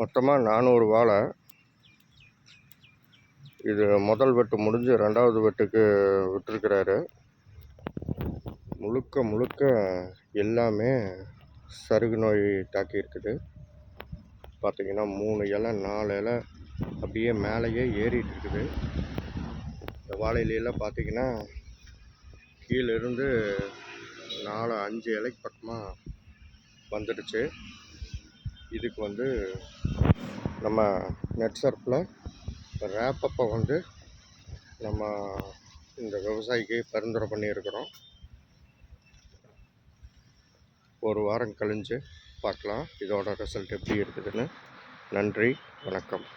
மொத்தமாக நானூறு வாழை. இது முதல் வெட்டு முடிஞ்சு ரெண்டாவது வெட்டுக்கு விட்டுருக்கிறாரு. முழுக்க முழுக்க எல்லாமே சருகு நோய் தாக்கி இருக்குது. பார்த்தீங்கன்னா மூணு இலை நாலு இலை அப்படியே மேலேயே ஏறிட்டு இருக்குது. இந்த வாழையிலாம் பார்த்திங்கன்னா கீழே இருந்து நாலு அஞ்சு இலைக்கு பக்கமாக வந்துடுச்சு. இதுக்கு வந்து நம்ம நெட் சர்ப்பில் ரேப்பப்பை வந்து நம்ம இந்த விவசாயிக்கு பரிந்துரை பண்ணியிருக்கிறோம். ஒரு வாரம் கழிஞ்சு பார்க்கலாம். இதோட ரிசல்ட் எப்படி இருக்குதுன்னு. நன்றி வணக்கம்.